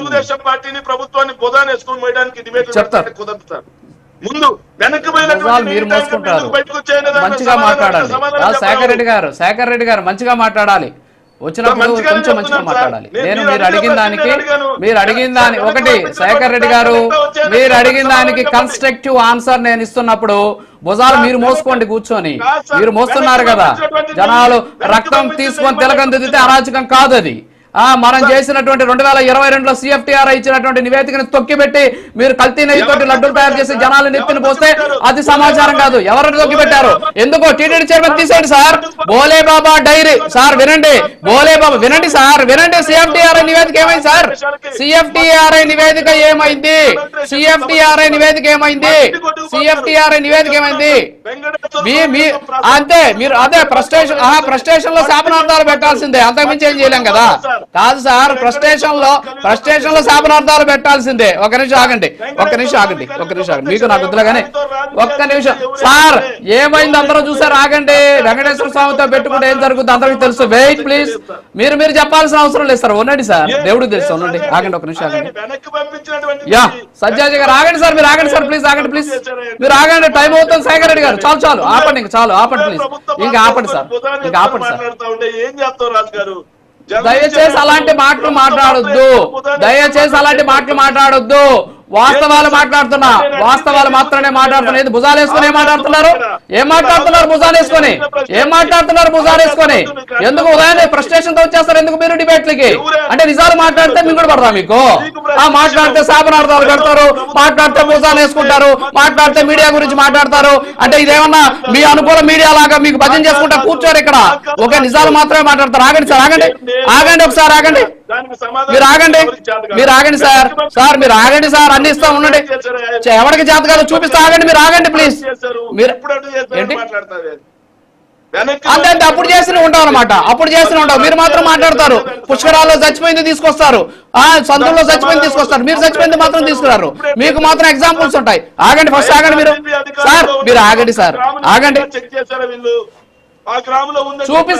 తెలుగుదేశం పార్టీని ప్రభుత్వాన్ని బుధాన్ని వేసుకొని పోయడానికి డిబేట్ చెప్తారు. కుదరదు సార్ ముందు మంచిగా మాట్లాడాలి శేఖర్ రెడ్డి గారు శేఖర్ రెడ్డి గారు మంచిగా మాట్లాడాలి వచ్చినప్పుడు కొంచెం మంచిగా మాట్లాడాలి. నేను మీరు అడిగిన దానికి. మీరు అడిగిన దాని ఒకటి శేఖర్ రెడ్డి గారు. మీరు అడిగిన దానికి. కన్స్ట్రక్టివ్ ఆన్సర్ నేను ఇస్తున్నప్పుడు భుజాలు మీరు మోసుకోండి కూర్చొని. మీరు మోస్తున్నారు కదా జనాలు రక్తం తీసుకొని తిలకం దిద్దితే అరాచకం కాదు అది మనం చేసినటువంటి రెండు వేల ఇరవై రెండులో సిఎఫ్టీఆర్ ఇచ్చినటువంటి నివేదికను తొక్కిపెట్టి మీరు కల్తీ నెయ్యితోటి లడ్డూలు తయారు చేసి జనాలు నెత్తిన పోస్తే అది సమాచారం కాదు. ఎవరు తొక్కిపెట్టారు? ఎందుకో టీటీడీ చైర్మన్ తీసేయండి sir. Bhole Baba dairy. Sir వినండి. బోలే బాబా వినండి సార్. వినండి సిఎఫ్టీఆర్ఐ నివేదిక ఏమైంది సార్? సిఎఫ్టీఆర్ఐ నివేదిక ఏమైంది? సిఎఫ్టీఆర్ఐ నివేదిక ఏమైంది? సిఎఫ్టీఆర్ఐ నివేదిక ఏమైంది? అంతే మీరు అదే ఫ్రస్ట్రేషన్ ఆ ఫ్రస్ట్రేషన్లో శాపనార్థాలు పెట్టాల్సిందే. అంతకుమించి ఏం చేయలేం కదా. కాదు సార్. ఫ్రస్ట్రేషన్లో ఫ్రస్ట్రేషన్లో శాపనార్థాలు పెట్టాల్సిందే. ఒక నిమిషం ఆగండి. ఒక్క నిమిషం ఆగండి. ఒక్క నిమిషం ఆగండి. మీకు నాకు వద్దులే కానీ ఒక్క నిమిషం. సార్ ఏమైంది అందరూ చూసారు? ఆగండి. వెంకటేశ్వర స్వామితో పెట్టుకుంటే ఏం జరుగుతుంది అందరికి తెలుసు. వెయిట్ ప్లీజ్ మీరు మీరు చెప్పాల్సిన అవసరం లేదు సార్ ఉండండి సార్ దేవుడికి తెలుసు ఉండండి. ఆగండి ఒక నిమిషం ఆగండి. యా సజ్జాజీ గారు ఆగండి సార్ మీరు ఆగండి సార్ ప్లీజ్ ఆగండి ప్లీజ్ మీరు ఆగండి. టైం అవుతుంది శేఖర్ రెడ్డి గారు. చాలు చాలు. ఆపండి ఇంకా చాలు ఆపండి ప్లీజ్ ఇంకా ఆపండి సార్ ఇంకా ఆపండి సార్ మాట్లాడుతూ ఉంటే ఏం చేస్తావు రాజు గారు దయచేసి అలాంటి మాటలు మాట్లాడొద్దు. దయచేసి అలాంటి మాటలు మాట్లాడొద్దు. వాస్తవాలు మాట్లాడుతున్నా. వాస్తవాలు మాత్రమే మాట్లాడుతున్నా భుజాలు వేసుకొని ఏం మాట్లాడుతున్నారు? ఏం మాట్లాడుతున్నారు భుజాలు వేసుకొని? ఏం మాట్లాడుతున్నారు భుజాలు వేసుకొని? ఎందుకు ఉదయాన్నే ఫ్రస్ట్రేషన్తో వచ్చేస్తారు? ఎందుకు మీరు డిబేట్లకి? అంటే నిజాలు మాట్లాడితే మీకు కూడా పడదా మీకు. ఆ మాట్లాడితే శాపనార్థాలు పెడతారు. మాట్లాడితే భుజాలు వేసుకుంటారు. మాట్లాడితే మీడియా గురించి మాట్లాడతారు. అంటే ఇదేమన్నా మీ అనుకూల మీడియా లాగా మీకు భజన చేసుకుంటా కూర్చోరు ఇక్కడ. ఒక నిజాలు మాత్రమే మాట్లాడతారు. ఆగండి సార్ ఆగండి. ఆగండి ఒకసారి ఆగండి. మీరు ఆగండి. మీరు ఆగండి సార్. సార్ మీరు ఆగండి సార్. అన్ని ఇస్తా. ఉండండి. ఎవరికి చేత కాదు చూపిస్తా ఆగండి మీరు ఆగండి ప్లీజ్. మీరు అటు ఏంటి? అంతే అంతే అప్పుడు చేసిన ఉంటాం అనమాట అప్పుడు చేసిన ఉంటాం మీరు మాత్రం మాట్లాడతారు. పుష్కరాల్లో చచ్చిపోయింది తీసుకొస్తారు. ఆ సందుల్లో చచ్చిపోయింది తీసుకొస్తారు. మీరు చచ్చిపోయింది మాత్రం తీసుకురారు. మీకు మాత్రం ఎగ్జాంపుల్స్ ఉంటాయి. ఆగండి ఫస్ట్ ఆగండి మీరు. సార్ మీరు ఆగండి సార్. ఆగండి. చెక్